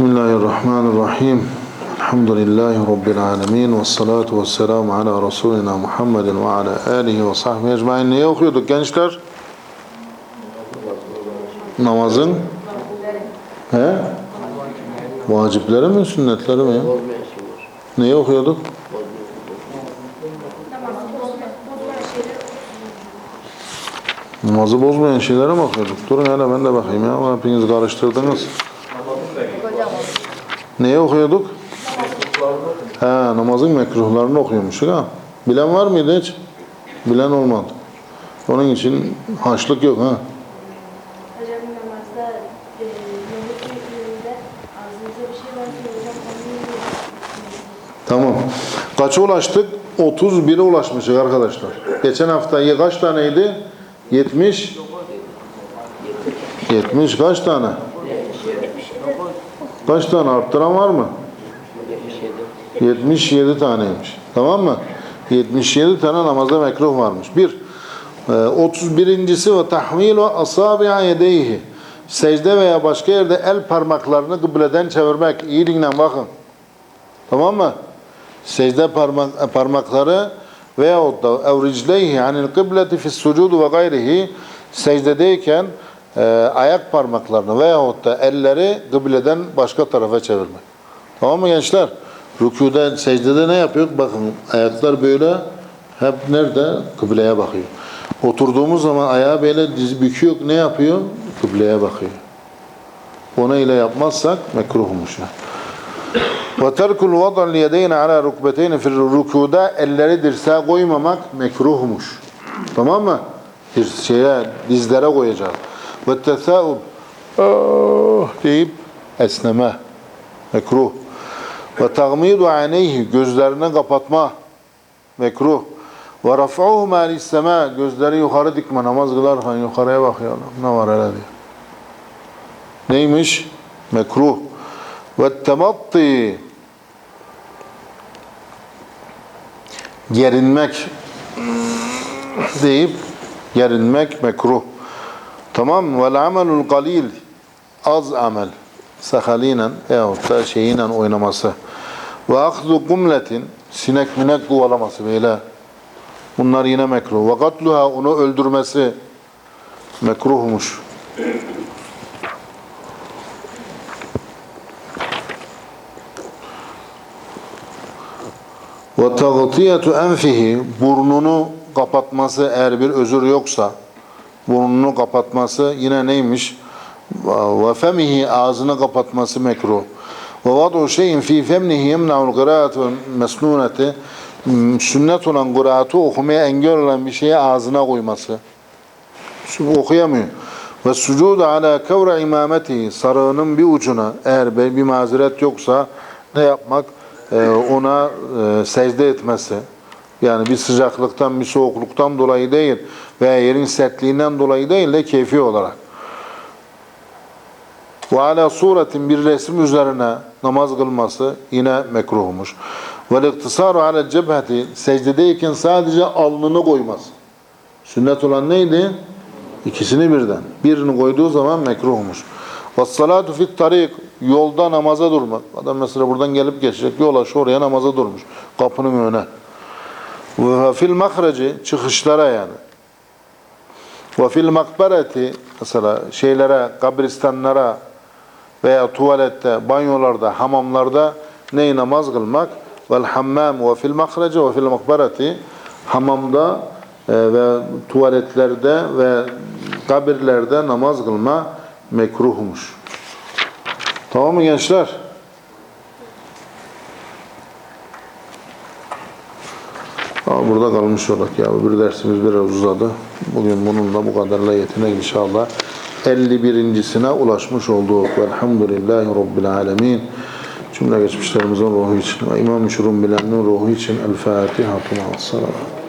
Bismillahirrahmanirrahim. Elhamdülillahi Rabbil alemin. Ve salatu ve selamu ala Resulina Muhammedin ve ala alihi ve sahbihi ecmain. Neyi okuyorduk gençler? Namazın? He? Vacipleri mi, sünnetleri mi? Neyi okuyorduk? Namazı bozmayan şeylere mi okuyorduk? Durun hele ben de bakayım ya. Hepiniz karıştırdınız. Neyi okuyorduk? He, namazın mekruhlarını okuyormuşuz ha. Bilen var mıydı hiç? Bilen olmadı. Onun için haçlık yok ha. E, şey. Tamam. Kaça ulaştık? 31'e ulaşmışız arkadaşlar. Geçen hafta kaç taneydi? 70. 70 kaç tane? Kaç tane arttıran var mı? 77 taneymiş. Tamam mı? 77 tane namazda mekruh varmış. Bir, e, 31.si ve tahmilu asabi'a yedeyhi. Secde veya başka yerde el parmaklarını kıbleden çevirmek. İyi dinlen bakın. Tamam mı? Secde parmak, parmakları veyahut da evricleyhi anil kıbleti fis sucudu ve gayrihi secdedeyken e, ayak parmaklarını veyahut da elleri kıbleden başka tarafa çevirmek. Tamam mı gençler? Rükuda, secdede ne yapıyor? Bakın ayaklar böyle hep nerede? Kıbleye bakıyor. Oturduğumuz zaman ayağı böyle diz büküyor. Ne yapıyor? Kıbleye bakıyor. Ona ile yapmazsak mekruhmuş. Ve terkul vad'al yedeyni ala rukbeteyni fil elleri dirseğe koymamak mekruhmuş. Tamam mı? Bir şeye dizlere koyacağız. Ve tesâub ah deyip esneme. Mekruh. Ve tagmidu aneyhi gözlerini kapatma. Mekruh. Ve raf'uhuma lissema gözleri yukarı dikme namaz kılarken yukarıya bakıyor. Ne var hele diyor. Neymiş? Mekruh. Ve tematti gerinmek deyip gerinmek mekruh. Tamam vel amelul galil az amel. Sahalinen yahut da şeyinen oynaması. Ve akzu kumletin sinek minek kovalaması böyle. Bunlar yine mekruh. Ve katluha onu öldürmesi mekruhmuş. Ve tagtiyetu enfihi. Burnunu kapatması eğer bir özür yoksa burnunu kapatması yine neymiş? Ve femihi ağzını kapatması mekruh. Ve vadu şeyin fi femnihi yemna'ul kıraatu mesnuneti sünnet olan kıraatı okumaya engel olan bir şeye ağzına koyması. Şimdi okuyamıyor. Ve sucudu ala kevra imameti sarığının bir ucuna eğer bir mazeret yoksa ne yapmak? Ee, ona e, secde etmesi. Yani bir sıcaklıktan, bir soğukluktan dolayı değil veya yerin sertliğinden dolayı değil de keyfi olarak. Ve ala suretin bir resim üzerine namaz kılması yine mekruhmuş. Ve iktisaru ala cebheti secdedeyken sadece alnını koymaz. Sünnet olan neydi? İkisini birden. Birini koyduğu zaman mekruhmuş. Ve salatu fit tarik yolda namaza durmak. Adam mesela buradan gelip geçecek yola şu oraya namaza durmuş. Kapının önüne. Ve fil mahreci çıkışlara yani. Ve fil makbereti mesela şeylere, kabristanlara veya tuvalette, banyolarda, hamamlarda neyi namaz kılmak? Vel hammam ve fil mahreci ve fil makbereti hamamda e, ve tuvaletlerde ve kabirlerde namaz kılma mekruhmuş. Tamam mı gençler? Ama burada kalmış olarak ya. Bir dersimiz biraz uzadı. Bugün bunun da bu kadarla yetinek inşallah. 51.sine ulaşmış olduk. Velhamdülillahi Rabbil alemin. Cümle geçmişlerimizin ruhu için ve İmam-ı Şurun bileninin ruhu için El Fatiha. Salavat.